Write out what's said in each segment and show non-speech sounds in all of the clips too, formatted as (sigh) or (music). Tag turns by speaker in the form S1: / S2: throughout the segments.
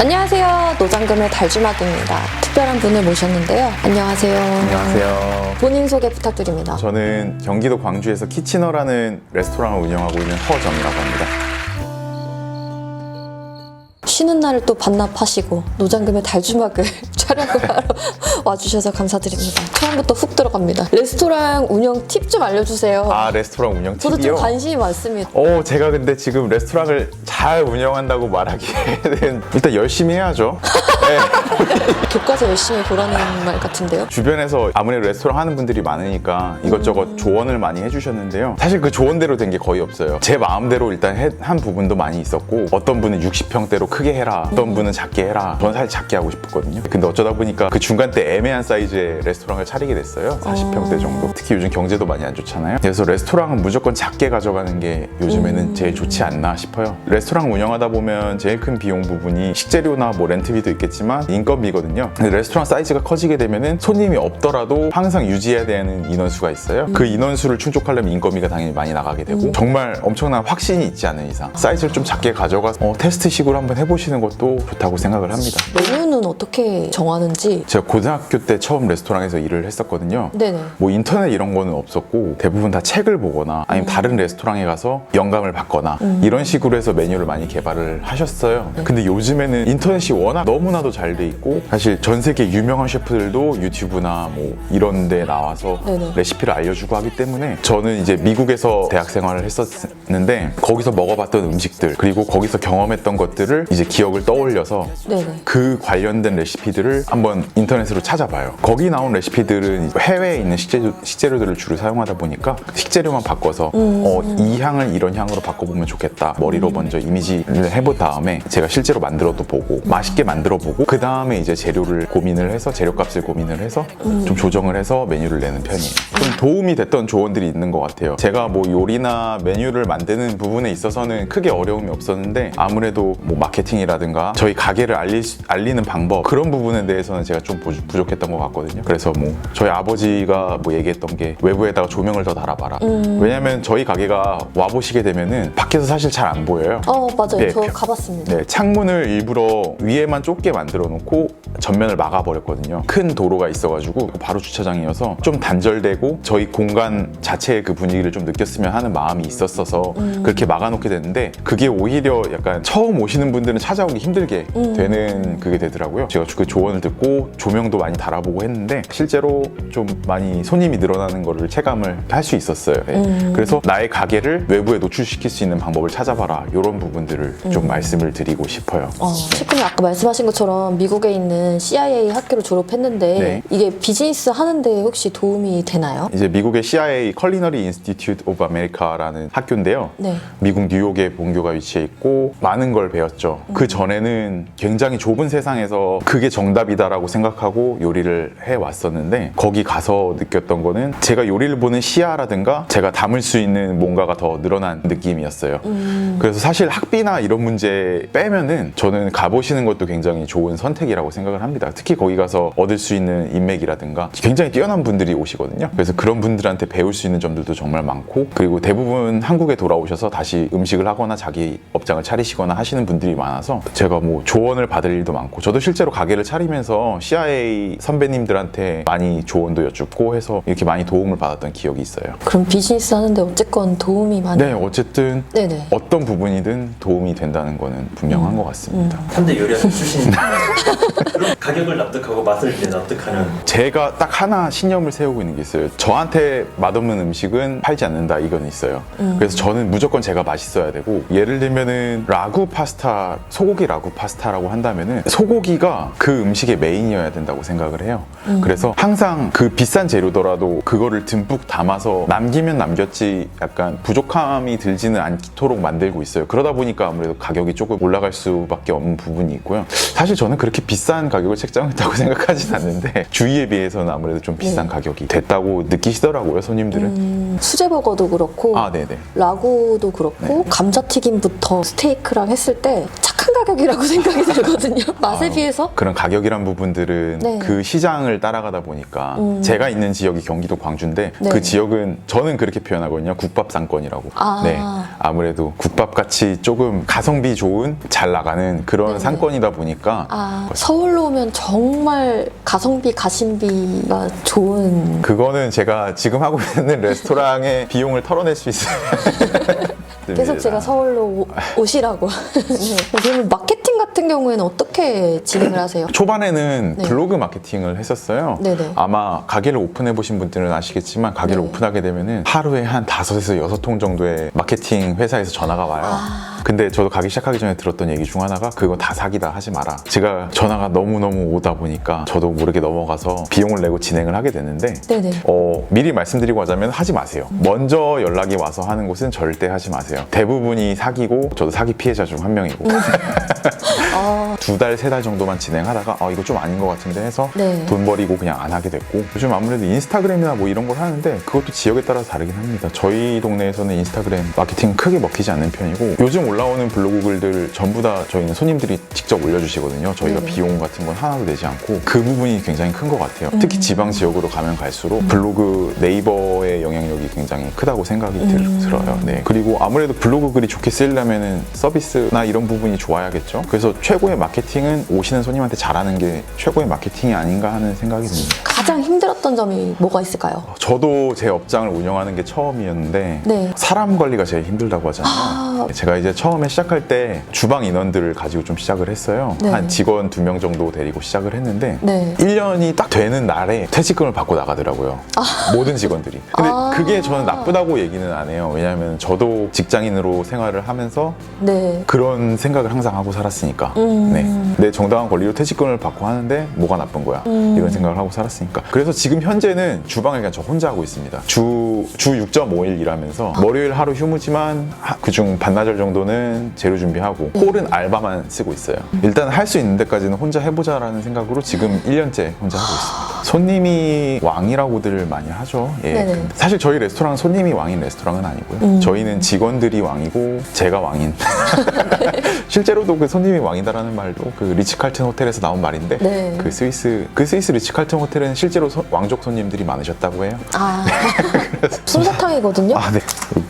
S1: 안녕하세요. 노장금의 달주막입니다. 특별한 분을 모셨는데요. 안녕하세요.
S2: 안녕하세요.
S1: 본인 소개 부탁드립니다.
S2: 저는 경기도 광주에서 키치너라는 레스토랑을 운영하고 있는 허정이라고 합니다.
S1: 쉬는 날을 또 반납하시고 노장금의 달주막을 (laughs) 촬영을 하러 (laughs) 와주셔서 감사드립니다. 처음부터 훅 들어갑니다. 레스토랑 운영 팁 좀 알려주세요.
S2: 아 레스토랑 운영
S1: 저도
S2: 팁이요?
S1: 좀 관심이 많습니다.
S2: 어, 제가 근데 지금 레스토랑을 잘 운영한다고 말하기에는 (laughs) 일단 열심히 해야죠. 네.
S1: 교과서 열심히 보라는 말 같은데요.
S2: 주변에서 아무래도 레스토랑 하는 분들이 많으니까 이것저것 조언을 많이 해주셨는데요. 사실 그 조언대로 된 게 거의 없어요. 제 마음대로 일단 해- 한 부분도 많이 있었고 어떤 분은 60평대로 크게 해라, 어떤 분은 작게 해라. 저는 사실 작게 하고 싶었거든요. 근데 어쩌다 보니까 그 중간대 애매한 사이즈의 레스토랑을 차리게 됐어요. 40평대 정도. 특히 요즘 경제도 많이 안 좋잖아요. 그래서 레스토랑은 무조건 작게 가져가는 게 요즘에는 제일 좋지 않나 싶어요. 레스토랑 운영하다 보면 제일 큰 비용 부분이 식재료나 뭐 렌트비도 있겠지만 인건비거든요. 근데 레스토랑 사이즈가 커지게 되면은 손님이 없더라도 항상 유지해야 되는 인원수가 있어요. 그 인원수를 충족하려면 인건비가 당연히 많이 나가게 되고 정말 엄청난 확신이 있지 않은 이상 사이즈를 좀 작게 가져가서 어, 테스트식으로 한번 해보시 는 것도 좋다고 생각을 합니다.
S1: 메뉴는 어떻게 정하는지.
S2: 제가 고등학교 때 처음 레스토랑에서 일을 했었거든요.
S1: 네네.
S2: 뭐 인터넷 이런 거는 없었고 대부분 다 책을 보거나 아니면 다른 레스토랑에 가서 영감을 받거나 이런 식으로 해서 메뉴를 많이 개발을 하셨어요. 근데 요즘에는 인터넷이 워낙 너무나도 잘 돼 있고 사실 전 세계 유명한 셰프들도 유튜브나 뭐 이런 데 나와서
S1: 네네.
S2: 레시피를 알려주고 하기 때문에 저는 이제 미국에서 대학 생활을 했었는데 거기서 먹어봤던 음식들 그리고 거기서 경험했던 것들을 이제 기억을 떠올려서
S1: 네네.
S2: 그 관련된 레시피들을 한번 인터넷으로 찾아봐요. 거기 나온 레시피들은 해외에 있는 식재료, 식재료들을 주로 사용하다 보니까 식재료만 바꿔서 어, 이 향을 이런 향으로 바꿔보면 좋겠다. 머리로 먼저 이미지를 해본 다음에 제가 실제로 만들어도 보고 맛있게 만들어 보고 그 다음에 이제 재료를 고민을 해서 재료값을 고민을 해서 좀 조정을 해서 메뉴를 내는 편이에요. 좀 도움이 됐던 조언들이 있는 것 같아요. 제가 뭐 요리나 메뉴를 만드는 부분에 있어서는 크게 어려움이 없었는데 아무래도 뭐 마케팅 이라든가 저희 가게를 알리, 알리는 방법 그런 부분에 대해서는 제가 좀 부- 부족했던 것 같거든요. 그래서 뭐 저희 아버지가 뭐 얘기했던 게 외부에다가 조명을 더 달아봐라. 왜냐면 저희 가게가 와 보시게 되면은 밖에서 사실 잘 안 보여요.
S1: 어 맞아요.
S2: 네,
S1: 저
S2: 펴-
S1: 가봤습니다.
S2: 네, 창문을 일부러 위에만 좁게 만들어 놓고 전면을 막아버렸거든요. 큰 도로가 있어가지고 바로 주차장이어서 좀 단절되고 저희 공간 자체의 그 분위기를 좀 느꼈으면 하는 마음이 있었어서 그렇게 막아놓게 됐는데 그게 오히려 약간 처음 오시는 분들은 찾아오기 힘들게 되는 그게 되더라고요. 제가 그 조언을 듣고 조명도 많이 달아보고 했는데 실제로 좀 많이 손님이 늘어나는 거를 체감을 할 수 있었어요. 예. 그래서 나의 가게를 외부에 노출시킬 수 있는 방법을 찾아봐라. 이런 부분들을 좀 말씀을 드리고 싶어요.
S1: 어, 셰프님 아까 말씀하신 것처럼 미국에 있는 CIA 학교를 졸업했는데
S2: 네.
S1: 이게 비즈니스 하는데 혹시 도움이 되나요?
S2: 이제 미국의 CIA Culinary Institute of America라는 학교인데요.
S1: 네.
S2: 미국 뉴욕에 본교가 위치해 있고 많은 걸 배웠죠. 그 전에는 굉장히 좁은 세상에서 그게 정답이다라고 생각하고 요리를 해 왔었는데 거기 가서 느꼈던 거는 제가 요리를 보는 시야라든가 제가 담을 수 있는 뭔가가 더 늘어난 느낌이었어요. 그래서 사실 학비나 이런 문제 빼면은 저는 가보시는 것도 굉장히 좋은 선택이라고 생각을 합니다. 특히 거기 가서 얻을 수 있는 인맥이라든가 굉장히 뛰어난 분들이 오시거든요. 그래서 그런 분들한테 배울 수 있는 점들도 정말 많고 그리고 대부분 한국에 돌아오셔서 다시 음식을 하거나 자기 업장을 차리시거나 하시는 분들이 많아서 제가 뭐 조언을 받을 일도 많고 저도 실제로 가게를 차리면서 CIA 선배님들한테 많이 조언도 여쭙고 해서 이렇게 많이 도움을 받았던 기억이 있어요.
S1: 그럼 비즈니스 하는데 어쨌건 도움이 많이
S2: 네, 어쨌든
S1: 네네.
S2: 어떤 부분이든 도움이 된다는 거는 분명한 것 같습니다.
S3: 3대 요리학교 출신인데 그럼 가격을 납득하고 맛을 이제 납득하는
S2: 제가 딱 하나 신념을 세우고 있는 게 있어요. 저한테 맛없는 음식은 팔지 않는다 이건 있어요. 그래서 저는 무조건 제가 맛있어야 되고 예를 들면은 라구 파스타, 소고기 라구 파스타라고 한다면은 소고기가 그 음식의 메인이어야 된다고 생각을 해요. 그래서 항상 그 비싼 재료더라도 그거를 듬뿍 담아서 남기면 남겼지 약간 부족함이 들지는 않도록 만들고 있어요. 그러다 보니까 아무래도 가격이 조금 올라갈 수밖에 없는 부분이 있고요. 사실 저는 그렇게 비싼 가격을 책정했다고 (laughs) 생각하진 않는데 주위에 비해서는 아무래도 좀 비싼 가격이 됐다고 느끼시더라고요 손님들은.
S1: 음, 수제버거도 그렇고
S2: 아.
S1: 라구도 그렇고 감자튀김부터 스테이크랑 했을 때 착한 가격이라고 (laughs) 생각이 들거든요. 맛에
S2: 아,
S1: 비해서.
S2: 그런 가격이란 부분들은
S1: 네.
S2: 그 시장을 따라가다 보니까
S1: 음.
S2: 제가 있는 지역이 경기도 광주인데
S1: 네.
S2: 그 지역은 저는 그렇게 표현하거든요. 국밥 상권이라고.
S1: 아.
S2: 네. 아무래도 국밥 같이 조금 가성비 좋은 잘 나가는 그런
S1: 네.
S2: 상권이다 보니까
S1: 아, 서울로 오면 정말 가성비, 가심비가 좋은.
S2: 그거는 제가 지금 하고 있는 (laughs) 레스토랑의 비용을 털어낼 수 있어요. (laughs)
S1: 계속 제가 서울로 오- (laughs) 오시라고. (laughs) 네. 그러면 마케팅 같은 경우에는 어떻게 진행을 하세요?
S2: 초반에는
S1: 네.
S2: 블로그 마케팅을 했었어요.
S1: 네네.
S2: 아마 가게를 오픈해 보신 분들은 아시겠지만 가게를
S1: 네.
S2: 오픈하게 되면은 하루에 한 다섯에서 여섯 통 정도의 마케팅 회사에서 전화가 와요.
S1: 아.
S2: 근데 저도 가게 시작하기 전에 들었던 얘기 중 하나가 그거 다 사기다 하지 마라. 제가 전화가 너무너무 오다 보니까 저도 모르게 넘어가서 비용을 내고 진행을 하게 됐는데
S1: 네네.
S2: 어, 미리 말씀드리고 하자면 하지 마세요. 먼저 연락이 와서 하는 곳은 절대 하지 마세요. 대부분이 사기고 저도 사기 피해자 중 한 명이고 (laughs)
S1: 아,
S2: 두 달, 세 달 정도만 진행하다가 아 이거 좀 아닌 것 같은데 해서
S1: 네.
S2: 돈 버리고 그냥 안 하게 됐고 요즘 아무래도 인스타그램이나 뭐 이런 걸 하는데 그것도 지역에 따라 다르긴 합니다. 저희 동네에서는 인스타그램 마케팅 크게 먹히지 않는 편이고 요즘 올라오는 블로그 글들 전부 다 저희는 손님들이 직접 올려주시거든요. 저희가
S1: 네네.
S2: 비용 같은 건 하나도 내지 않고 그 부분이 굉장히 큰 것 같아요.
S1: 음.
S2: 특히 지방 지역으로 가면 갈수록 블로그 네이버의 영향력이 굉장히 크다고 생각이 들-
S1: 음.
S2: 들어요. 네. 그리고 아무래도 블로그 글이 좋게 쓰이려면은 서비스나 이런 부분이 좋아야겠죠. 그래서 최고의 마케팅은 오시는 손님한테 잘하는 게 최고의 마케팅이 아닌가 하는 생각이 듭니다.
S1: 가장 힘들었던 점이 뭐가 있을까요?
S2: 저도 제 업장을 운영하는 게 처음이었는데
S1: 네.
S2: 사람 관리가 제일 힘들다고 하잖아요.
S1: 아.
S2: 제가 이제 처음에 시작할 때 주방 인원들을 가지고 좀 시작을 했어요.
S1: 네.
S2: 한 직원 두 명 정도 데리고 시작을 했는데
S1: 네.
S2: 1년이 딱 되는 날에 퇴직금을 받고 나가더라고요. 모든 직원들이. 근데
S1: 아.
S2: 그게 저는 나쁘다고 얘기는 안 해요. 왜냐하면 저도 직장인으로 생활을 하면서
S1: 네.
S2: 그런 생각을 항상 하고 살았으니까.
S1: 음.
S2: 네. 내 정당한 권리로 퇴직금을 받고 하는데 뭐가 나쁜 거야.
S1: 음.
S2: 이런 생각을 하고 살았으니까. 그래서 지금 현재는 주방을 그냥 저 혼자 하고 있습니다. 주, 주 6.5일 일하면서 월요일 하루 휴무지만 하- 그중 반 나절 정도는 재료 준비하고 홀은 알바만 쓰고 있어요. 일단 할 수 있는 데까지는 혼자 해보자라는 생각으로 지금 1년째 혼자 하고 있습니다. 손님이 왕이라고들 많이 하죠. 예.
S1: 네네.
S2: 사실 저희 레스토랑 손님이 왕인 레스토랑은 아니고요.
S1: 음.
S2: 저희는 직원들이 왕이고 제가 왕인. (laughs) (laughs) 실제로도 그 손님이 왕이다라는 말도 그 리츠칼튼 호텔에서 나온 말인데
S1: 네.
S2: 그 스위스 그 스위스 리츠칼튼 호텔은 실제로 소- 왕족 손님들이 많으셨다고 해요.
S1: 아, (laughs) 솜사탕이거든요.
S2: 아 네.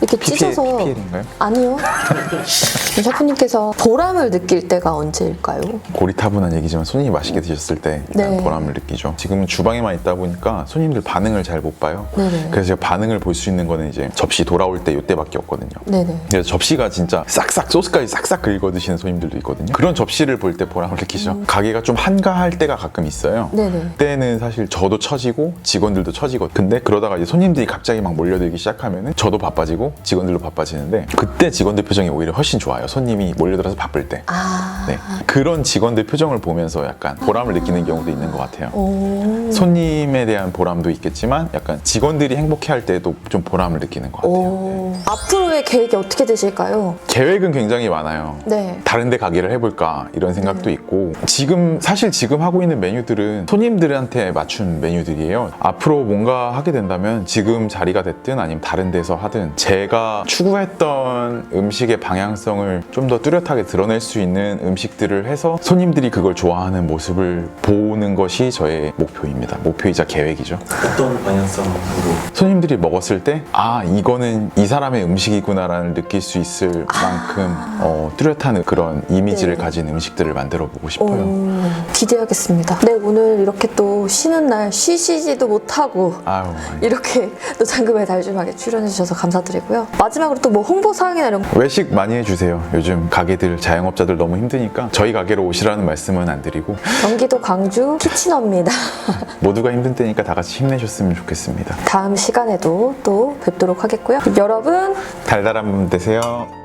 S1: 이렇게 찢어서
S2: PPL인가요?
S1: 아니요. (laughs) 셰프님께서 보람을 느낄 때가 언제일까요?
S2: 고리타분한 얘기지만 손님이 맛있게 드셨을 때 일단
S1: 네.
S2: 보람을 느끼죠. 지금은 주방에만 있다 보니까 손님들 반응을 잘 못 봐요.
S1: 네네.
S2: 그래서 제가 반응을 볼 수 있는 거는 이제 접시 돌아올 때 이때밖에 없거든요.
S1: 네네.
S2: 그래서 접시가 진짜 싹싹 소스까지 싹싹 긁어 드시는 손님들도 있거든요. 그런 접시를 볼 때 보람을 느끼죠. 가게가 좀 한가할 때가 가끔 있어요.
S1: 음. 네네.
S2: 그때는 사실 저도 처지고 직원들도 처지거든요. 근데 그러다가 이제 손님들이 갑자기 막 몰려들기 시작하면은 저도 바빠지고 직원들도 바빠지는데 그때 직원들 표정이 오히려 훨씬 좋아요. 손님이 몰려들어서 바쁠 때.
S1: 아.
S2: 네. 그런 직원들 표정을 보면서 약간 보람을 느끼는 경우도 있는 것 같아요.
S1: 오.
S2: 손님에 대한 보람도 있겠지만 약간 직원들이 행복해할 때도 좀 보람을 느끼는 것 같아요.
S1: 오. 앞으로의 계획이 어떻게 되실까요?
S2: 계획은 굉장히 많아요.
S1: 네.
S2: 다른 데 가게를 해볼까 이런 생각도 있고 지금 사실 지금 하고 있는 메뉴들은 손님들한테 맞춘 메뉴들이에요 앞으로 뭔가 하게 된다면 지금 자리가 됐든 아니면 다른 데서 하든 제가 추구했던 음식의 방향성을 좀 더 뚜렷하게 드러낼 수 있는 음식들을 해서 손님들이 그걸 좋아하는 모습을 보는 것이 저의 목표입니다 목표이자 계획이죠
S3: 어떤 방향성으로
S2: 손님들이 먹었을 때 아 이거는 이 사람의 음식이구나라는 느낄 수 있을 만큼 어, 뚜렷한 그런 이미지를
S1: 네.
S2: 가진 음식들을 만들어 보고 싶어요.
S1: 오, 기대하겠습니다. 네, 오늘 이렇게 또 쉬는 날 쉬시지도 못하고
S2: 아유
S1: 이렇게 또 잠금에 달콤하게 출연해 주셔서 감사드리고요. 마지막으로 또 뭐 홍보 사항이나 이런 거.
S2: 외식 많이 해주세요. 요즘 가게들 자영업자들 너무 힘드니 까 저희 가게로 오시라는 말씀은 안 드리고
S1: 경기도 광주 키치너입니다. (laughs)
S2: 모두가 힘든 때니까 다 같이 힘내셨으면 좋겠습니다.
S1: 다음 시간에도 또 뵙도록 하겠고요. 여러분
S2: 달달한 밤 되세요.